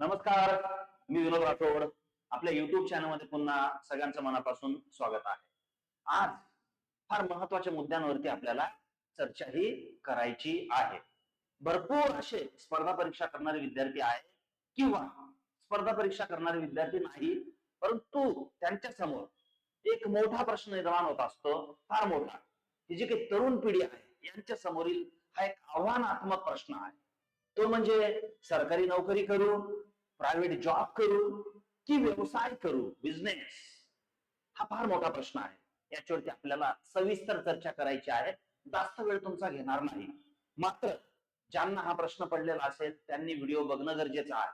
नमस्कार मी विनोद राठोड. आपल्या युट्यूब चॅनलमध्ये पुन्हा सगळ्यांचं मनापासून स्वागत आहे. आज फार महत्त्वाच्या मुद्द्यांवरती आपल्याला चर्चाही करायची आहे. भरपूर असे स्पर्धा परीक्षा करणारे विद्यार्थी आहेत किंवा स्पर्धा परीक्षा करणारे विद्यार्थी नाही परंतु त्यांच्यासमोर एक मोठा प्रश्न निर्माण होत असतो फार मोठा. ही जी काही तरुण पिढी आहे यांच्या समोरील हा एक आव्हानात्मक प्रश्न आहे. तो म्हणजे सरकारी नोकरी करू प्रायव्हेट जॉब करू की व्यवसाय करू बिझनेस हा फार मोठा प्रश्न आहे. याच्यावरती आपल्याला सविस्तर चर्चा करायची आहे. जास्त वेळ तुमचा घेणार नाही. मात्र ज्यांना हा प्रश्न पडलेला असेल त्यांनी व्हिडिओ बघणं गरजेचं आहे.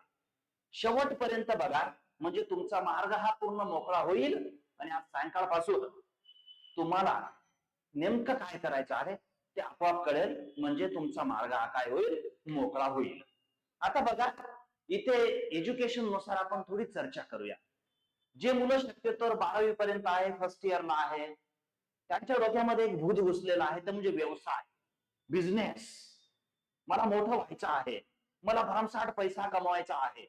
शेवटपर्यंत बघा म्हणजे तुमचा मार्ग हा पूर्ण मोकळा होईल आणि आज सायंकाळपासून तुम्हाला नेमकं काय करायचं आहे ते आपोआप कळेल. म्हणजे तुमचा मार्ग हा काय होईल? मोकळा होईल. आता बघा इथे एज्युकेशननुसार आपण थोडी चर्चा करूया. जे मुलं शक्यतोवर बारावी पर्यंत आहे फर्स्ट इयरला आहे त्यांच्या डोक्यामध्ये एक भूत घुसलेला आहे ते म्हणजे व्यवसाय बिझनेस मला मोठं व्हायचं आहे मला भरमसाठ पैसा कमवायचा आहे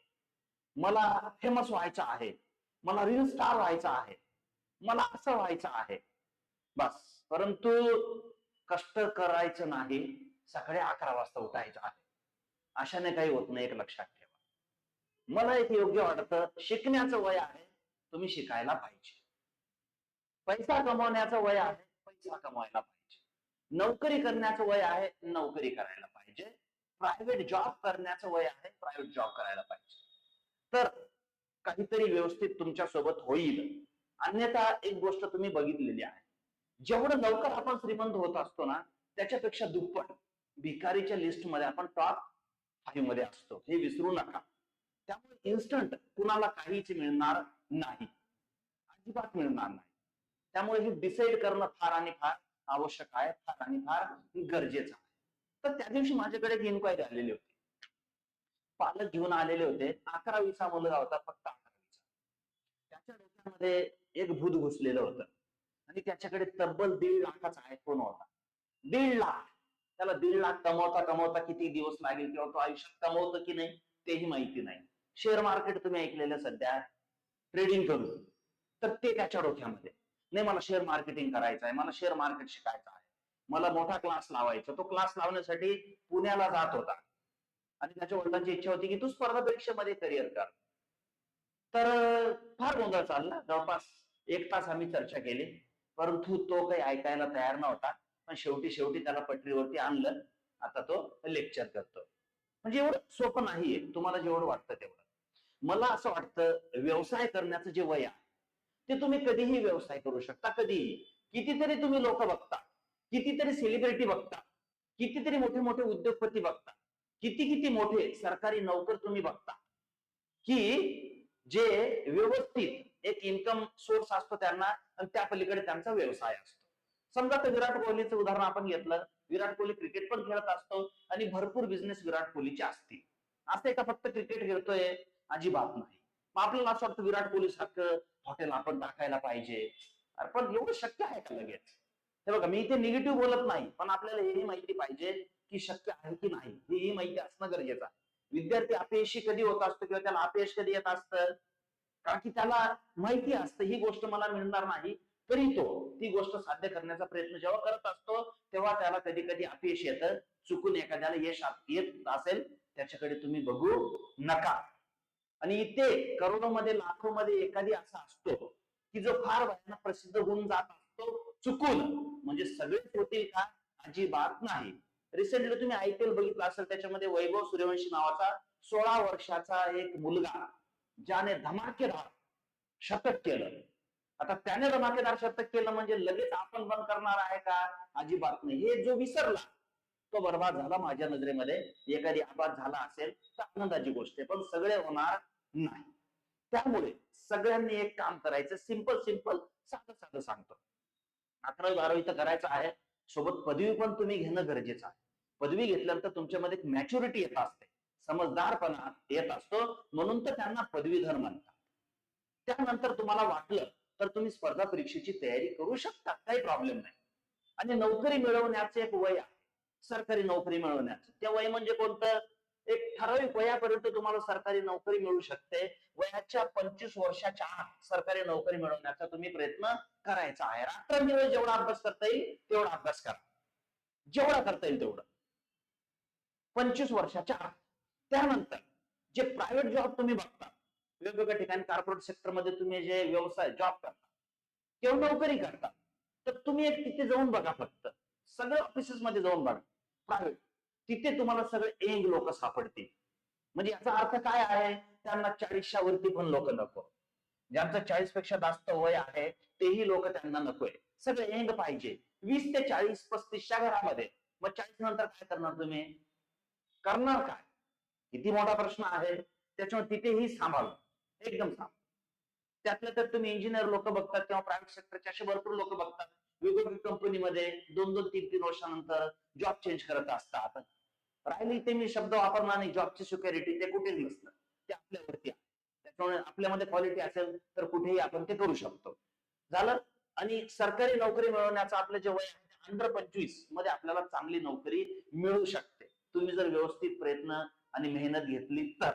मला फेमस व्हायचं आहे मला रील स्टार व्हायचं आहे मला असं व्हायचं आहे. बस. परंतु कष्ट करायचं नाही सकाळी अकरा वाजता उठायचं आहे. अशाने काही होत नाही एक लक्षात ठेवा. मला एक योग्य वाटतं शिकण्याचं वय आहे तुम्ही शिकायला पाहिजे. पैसा कमवण्याचं वय आहे पैसा कमवायला पाहिजे. नोकरी करण्याचं वय आहे नोकरी करायला पाहिजे. प्रायव्हेट जॉब करण्याचं वय आहे प्रायव्हेट जॉब करायला पाहिजे. तर काहीतरी व्यवस्थित तुमच्यासोबत होईल. अन्यथा एक गोष्ट तुम्ही बघितलेली आहे. जेवढं लवकर आपण श्रीमंत होत असतो ना त्याच्यापेक्षा दुप्पट. भिकारीच्या लिस्टमध्ये आपण टॉप फाईव्हमध्ये असतो. हे विसरू नका. त्यामुळे इन्स्टंट कुणाला काहीच मिळणार नाही. अजिबात मिळणार नाही. त्यामुळे हे डिसाईड करणं फार आणि फार आवश्यक आहे फार आणि फार गरजेचं आहे. तर त्या दिवशी माझ्याकडे एक इन्क्वायरी आलेली होती. पालक घेऊन आलेले होते. अकरावीचा मुलगा होता फक्त अकरावीचा. त्याच्या डोक्यामध्ये एक भूत घुसलेलं होतं. आणि त्याच्याकडे तब्बल दीड लाखाचा आयफोन होता. दीड लाख. त्याला दीड लाख कमवता कमवता किती दिवस लागेल किंवा तो आयुष्यात कमवतो की नाही तेही माहिती नाही. शेअर मार्केट तुम्ही ऐकलेलं सध्या ट्रेडिंग करू तर ते त्याच्या डोक्यामध्ये. नाही मला शेअर मार्केटिंग करायचं आहे मला शेअर मार्केट शिकायचं आहे. मला मोठा क्लास लावायचा तो क्लास लावण्यासाठी पुण्याला जात होता. आणि त्याच्या वडिलांची इच्छा होती की तू स्पर्धा परीक्षेमध्ये करिअर कर. तर फार गोंधळ चालला. जवळपास एक तास आम्ही चर्चा केली. परंतु तो काही ऐकायला तयार नव्हता. पण शेवटी शेवटी त्याला पटरीवरती आणलं. आता तो लेक्चर करतो म्हणजे एवढं सोपं नाहीये. तुम्हाला जेवढं वाटतं तेवढं. मला असं वाटतं व्यवसाय करण्याचं जे वय आहे ते तुम्ही कधीही व्यवसाय करू शकता कधीही. कितीतरी तुम्ही लोक बघता कितीतरी सेलिब्रिटी बघता कितीतरी मोठे मोठे उद्योगपती बघता किती किती मोठे सरकारी नोकर तुम्ही बघता की जे व्यवस्थित एक इन्कम सोर्स असतो त्यांना आणि त्या पलीकडे त्यांचा व्यवसाय असतो. समजा तर विराट कोहलीचं उदाहरण आपण घेतलं विराट कोहली क्रिकेट पण खेळत असतो आणि भरपूर बिझनेस विराट कोहलीचे असतील. असं का फक्त क्रिकेट खेळतोय अजिबात नाही. मग आपल्याला असं वाटतं विराट कोहली सारखं हॉटेल आपण टाकायला पाहिजे. पण एवढं शक्य आहे का लगेच? हे बघा मी इथे निगेटिव्ह बोलत नाही पण आपल्याला हेही माहिती पाहिजे की शक्य आहे की नाही. हेही माहिती असणं गरजेचं आहे. विद्यार्थी अपयशी कधी होत असतो किंवा त्याला अपयश कधी येत असतं? कारण की त्याला माहिती असतं ही गोष्ट मला मिळणार नाही तरी तो ती गोष्ट साध्य करण्याचा प्रयत्न जेव्हा करत असतो तेव्हा त्याला कधी कधी अपयश येतं. चुकून एखाद्याला यश येत असेल त्याच्याकडे तुम्ही बघू नका. आणि इथे करोडोमध्ये लाखोमध्ये एखादी असा असतो की जो फार भयानक प्रसिद्ध होऊन जात असतो चुकून. म्हणजे सगळेच होतील का? अजिबात नाही. रिसेंटली तुम्ही आयपीएल बघितलं असेल त्याच्यामध्ये वैभव सूर्यवंशी नावाचा सोळा वर्षाचा एक मुलगा ज्याने धमाकेदार शतक केलं. आता त्याने धमाकेदार शतक केलं म्हणजे लगेच आपण बंद करणार आहे का? अजिबात नाही. हे जो विसरला तो बर्बाद झाला माझ्या नजरेमध्ये. एखादी अपघात झाला असेल तर आनंदाची गोष्ट आहे. पण सगळे होणार नाही. त्यामुळे सगळ्यांनी एक काम करायचं. सिंपल सिंपल साधं साधं सांगतो. अकरावी बारावी तर करायचं आहे. सोबत पदवी पण तुम्ही घेणं गरजेचं आहे. पदवी घेतल्यानंतर तुमच्यामध्ये एक मॅच्युरिटी येत असते. समजदारपणा येत असतो. म्हणून तर त्यांना पदवीधर म्हणतात. त्यानंतर तुम्हाला वाटलं तर तुम्ही स्पर्धा परीक्षेची तयारी करू शकता. काही प्रॉब्लेम नाही. आणि नोकरी मिळवण्याचे एक वय आहे. सरकारी नोकरी मिळवण्याचं. ते वय म्हणजे कोणतं? एक ठराविक वयापर्यंत तुम्हाला सरकारी नोकरी मिळू शकते. वयाच्या पंचवीस वर्षाच्या आत सरकारी नोकरी मिळवण्याचा तुम्ही प्रयत्न करायचा आहे. रात्रंदिवस जेवढा अभ्यास करता येईल तेवढा अभ्यास करा. जेवढा करता येईल तेवढं. पंचवीस वर्षाच्या आत. त्यानंतर जे प्रायव्हेट जॉब तुम्ही बघता वेगवेगळ्या ठिकाणी कॉर्पोरेट सेक्टरमध्ये तुम्ही जे व्यवसाय जॉब करता किंवा नोकरी करता. तर तुम्ही एक तिथे जाऊन बघा फक्त. सगळं ऑफिसेस मध्ये जाऊन बघा. प्रायव्हेट तिथे तुम्हाला सगळे एंग लोक सापडतील. म्हणजे याचा अर्थ काय आहे? त्यांना चाळीसच्या वरती पण लोक नको. ज्यांचं चाळीसपेक्षा जास्त वय आहे तेही लोक त्यांना नकोय. सगळे एंग पाहिजे. वीस ते चाळीस पस्तीसच्या घरामध्ये. मग चाळीस नंतर काय करणार तुम्ही? करणार काय? किती मोठा प्रश्न आहे. त्याच्यामुळे तिथेही सांभाळ एकदम सांभाळ त्यातलं तर तुम्ही इंजिनियर लोक बघतात किंवा प्रायव्हेट सेक्टरचे असे भरपूर लोक बघतात. वेगवेगळ्या कंपनीमध्ये दोन दोन तीन तीन वर्षानंतर जॉब चेंज करत असतात. राहिले ते मी शब्द वापरणार नाही. जॉबची सिक्युरिटी ते कुठेच नसतं. ते आपल्यावरती आहे. त्याच्यामुळे आपल्यामध्ये क्वालिटी असेल तर कुठेही आपण ते करू शकतो. झालं? आणि सरकारी नोकरी मिळवण्याचं आपलं जे वय अंडर पंचवीसमध्ये आपल्याला चांगली नोकरी मिळू शकते. तुम्ही जर व्यवस्थित प्रयत्न आणि मेहनत घेतली तर.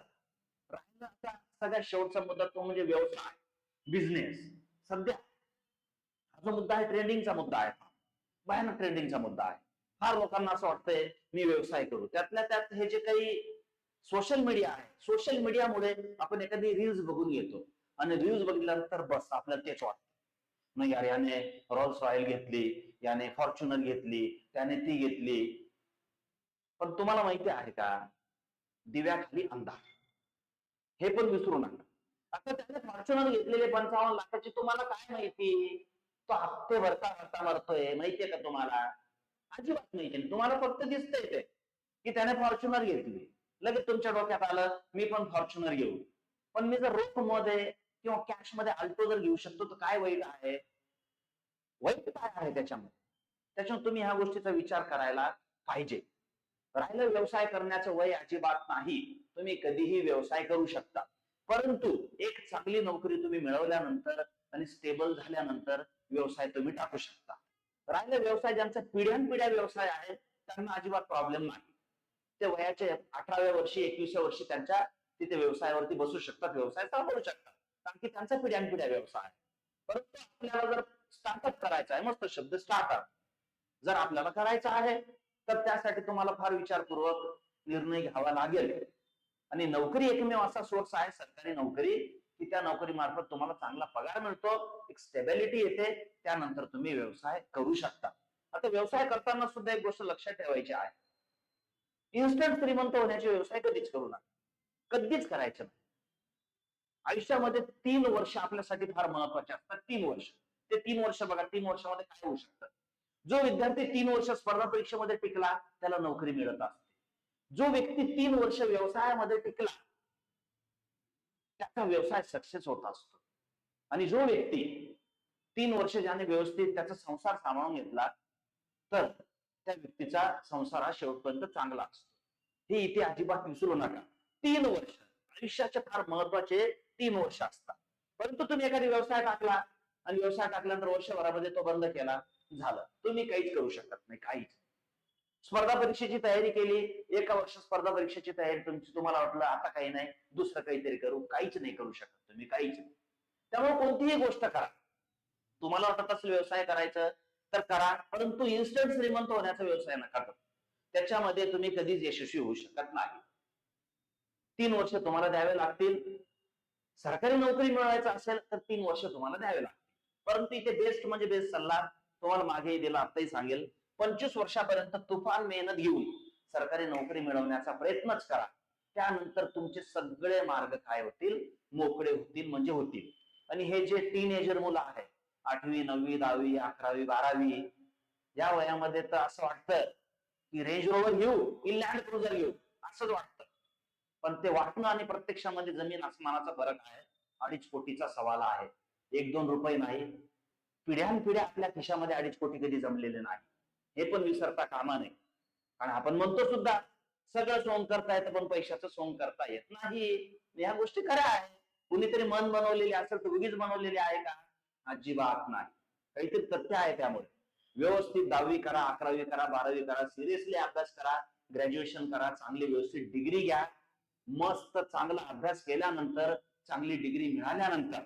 राहिला सगळ्यात शेवटचा मुद्दा तो म्हणजे व्यवसाय. बिझनेस सध्या जो मुद्दा आहे ट्रेंडिंगचा मुद्दा आहे भयानक ट्रेंडिंगचा मुद्दा आहे. फार लोकांना असं वाटतंय मी व्यवसाय करू. त्यातल्या त्यात हे जे काही सोशल मीडिया आहे सोशल मीडियामुळे आपण एखादी रील्स बघून घेतो. आणि रील्स बघितल्यानंतर बस आपल्याला तेच वाटतं. नाही यार याने रॉल्स रॉयल घेतली याने फॉर्च्युनर घेतली त्याने ती घेतली. पण तुम्हाला माहिती आहे का? दिव्याखाली अंधार. हे पण विसरू नका. आता त्याने फॉर्च्युनर घेतलेले पंचावन्न लाखाची तुम्हाला काय माहिती? तो हप्ते भरता भरता मरतोय माहितीये का तुम्हाला? अजिबात माहिती तुम्हाला फक्त दिसतंय ते की त्याने फॉर्च्युनर घेतली. लगेच तुमच्या डोक्यात आलं मी पण फॉर्च्युनर घेऊ. पण मी जर रोखमध्ये किंवा कॅशमध्ये अल्टो जर घेऊ शकतो तर काय वाईट आहे? वाईट काय आहे त्याच्यामध्ये? त्याच्यामुळे तुम्ही ह्या गोष्टीचा विचार करायला पाहिजे. राहिलं व्यवसाय करण्याचं वय अजिबात नाही. तुम्ही कधीही व्यवसाय करू शकता. परंतु एक चांगली नोकरी तुम्ही मिळवल्यानंतर आणि स्टेबल झाल्यानंतर व्यवसाय तुम्ही टाकू शकता. राहिले व्यवसाय ज्यांचा पिढ्यानपिढ्या व्यवसाय आहे त्यांना अजिबात प्रॉब्लेम नाही. ते वयाच्या अठराव्या वर्षी एकविसव्या वर्षी त्यांच्या तिथे व्यवसायावरती बसू शकतात व्यवसाय चालवू शकतात. कारण की त्यांचा पिढ्यानपिढ्या व्यवसाय आहे. परंतु आपल्याला जर स्टार्टअप करायचा आहे मस्त शब्द स्टार्टअप जर आपल्याला करायचा आहे तर त्यासाठी तुम्हाला फार विचारपूर्वक निर्णय घ्यावा लागेल. आणि नोकरी एकमेव असा सोर्स आहे सरकारी नोकरी. की त्या नोकरी मार्फत तुम्हाला चांगला पगार मिळतो एक स्टेबिलिटी येते त्यानंतर तुम्ही व्यवसाय करू शकता. आता व्यवसाय करताना सुद्धा एक गोष्ट लक्षात ठेवायची आहे. इन्स्टंट श्रीमंत होण्याचे व्यवसाय कधीच करू नका. कधीच करायचे नाही. आयुष्यामध्ये तीन वर्ष आपल्यासाठी फार महत्त्वाचे असतात. तीन वर्ष. ते तीन वर्ष बघा तीन वर्षामध्ये काय होऊ शकतं? जो विद्यार्थी तीन वर्ष स्पर्धा परीक्षेमध्ये टिकला त्याला नोकरी मिळत असते. जो व्यक्ती तीन वर्ष व्यवसायामध्ये टिकला त्याचा व्यवसाय सक्सेस होत असतो. आणि जो व्यक्ती तीन वर्ष ज्याने व्यवस्थित त्याचा संसार सांभाळून घेतला तर त्या व्यक्तीचा संसार हा शेवटपर्यंत चांगला असतो. हे इथे अजिबात विसरू नका. तीन वर्ष आयुष्याचे फार महत्त्वाचे तीन वर्ष असतात. परंतु तुम्ही एखादी व्यवसाय टाकला आणि व्यवसाय टाकल्यानंतर वर्षभरामध्ये तो बंद केला झालं. तुम्ही काहीच करू शकत नाही काहीच. स्पर्धा परीक्षेची तयारी केली एका वर्ष स्पर्धा परीक्षेची तयारी तुमची तुम्हाला वाटलं आता काही नाही दुसरं काहीतरी करू काहीच नाही करू शकत तुम्ही काहीच नाही. त्यामुळे कोणतीही गोष्ट करा. तुम्हाला वाटत असेल व्यवसाय करायचं तर करा परंतु इन्स्टंट श्रीमंत होण्याचा व्यवसाय नका करू. त्याच्यामध्ये तुम्ही कधीच यशस्वी होऊ शकत नाही. तीन वर्ष तुम्हाला द्यावे लागतील. सरकारी नोकरी मिळवायचं असेल तर तीन वर्ष तुम्हाला द्यावे लागतील. परंतु इथे बेस्ट म्हणजे बेस्ट सल्ला तुम्हाला मागेही दिला आताही सांगेल. पंचवीस वर्षापर्यंत तुफान मेहनत घेऊन सरकारी नोकरी मिळवण्याचा प्रयत्नच करा. त्यानंतर तुमचे सगळे मार्ग काय होतील? मोकळे होतील म्हणजे होतील. आणि हे जे टीन एजर मुलं आहे आठवी नववी दहावी अकरावी बारावी या वयामध्ये तर असं वाटतं की रेंज रोवर घेऊ की लँड क्रुझर घेऊ असंच वाटतं. पण ते वाटणं आणि प्रत्यक्षामध्ये जमीन आसमानाचा फरक आहे. अडीच कोटीचा सवाल आहे. एक दोन रुपये नाही. पिढ्यानपिढ्या आपल्या खिशामध्ये अडीच कोटी कधी जमलेले नाही. हे पण विसरता कामा नये. आणि आपण म्हणतो सुद्धा सगळं सोंग करता येतं पण पैशाचं सोंग करता येत नाही. ह्या गोष्टी खऱ्या आहे कुणीतरी मन बनवलेली असेल तर उगीच बनवलेली आहे का? अजिबात नाही. काहीतरी तथ्य आहे त्यामुळे. व्यवस्थित दहावी करा अकरावी करा बारावी करा सिरियसली अभ्यास करा ग्रॅज्युएशन करा चांगली व्यवस्थित डिग्री घ्या. मस्त चांगला अभ्यास केल्यानंतर चांगली डिग्री मिळाल्यानंतर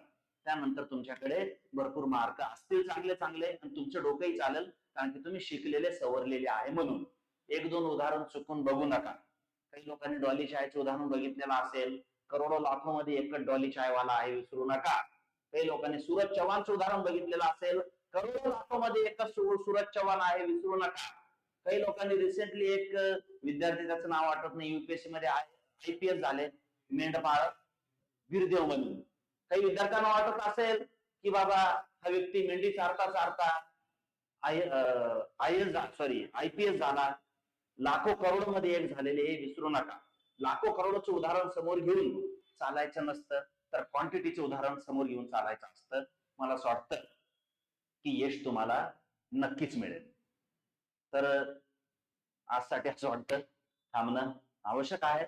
त्यानंतर तुमच्याकडे भरपूर मार्क असतील चांगले चांगले आणि तुमचं डोकंही चालेल. कारण की तुम्ही शिकलेले सवरलेले आहे म्हणून. एक दोन उदाहरण चुकून बघू नका. काही लोकांनी डॉली चायचं उदाहरण बघितलेलं असेल करोडो लाखो मध्ये एकच डॉली चायवाला आहे विसरू नका. काही लोकांनी सूरज चव्हाणचं उदाहरण बघितलेलं असेल करोडो लाखो मध्ये एकच सूरज चव्हाण आहे विसरू नका. काही लोकांनी रिसेंटली एक विद्यार्थी त्याचं नाव आठवत नाही युपीएससी मध्ये आयपीएस झाले मेंढपाळ वीरदेव म्हणून. काही विद्यार्थ्यांना वाटत असेल की बाबा हा व्यक्ती मेंढी चारता चारता I I S sorry IPS झाला लाखो करोडमध्ये एक झालेले हे विसरू नका. लाखो करोडचं उदाहरण समोर घेऊन चालायचं नसतं तर क्वांटिटीचं उदाहरण समोर घेऊन चालायचं असतं. मला असं वाटतं की यश तुम्हाला नक्कीच मिळेल. तर आजसाठी असं वाटतं थांबणं आवश्यक आहे.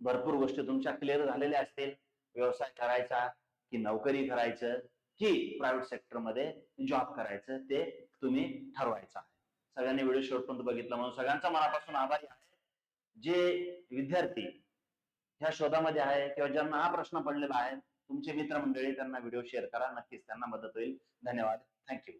भरपूर गोष्टी तुमच्या क्लिअर झालेल्या असतील. व्यवसाय करायचा की नोकरी करायचं की प्रायव्हेट सेक्टरमध्ये जॉब करायचं ते तुम्ही ठरवायचा आहे. सगळ्यांनी व्हिडिओ शेवटपर्यंत बघितला म्हणून सगळ्यांचा मनापासून आभारी आहे. जे विद्यार्थी ह्या शोधामध्ये आहे किंवा ज्यांना हा प्रश्न पडलेला आहे तुमचे मित्रमंडळी त्यांना व्हिडिओ शेअर करा. नक्कीच त्यांना मदत होईल. धन्यवाद. थँक्यू.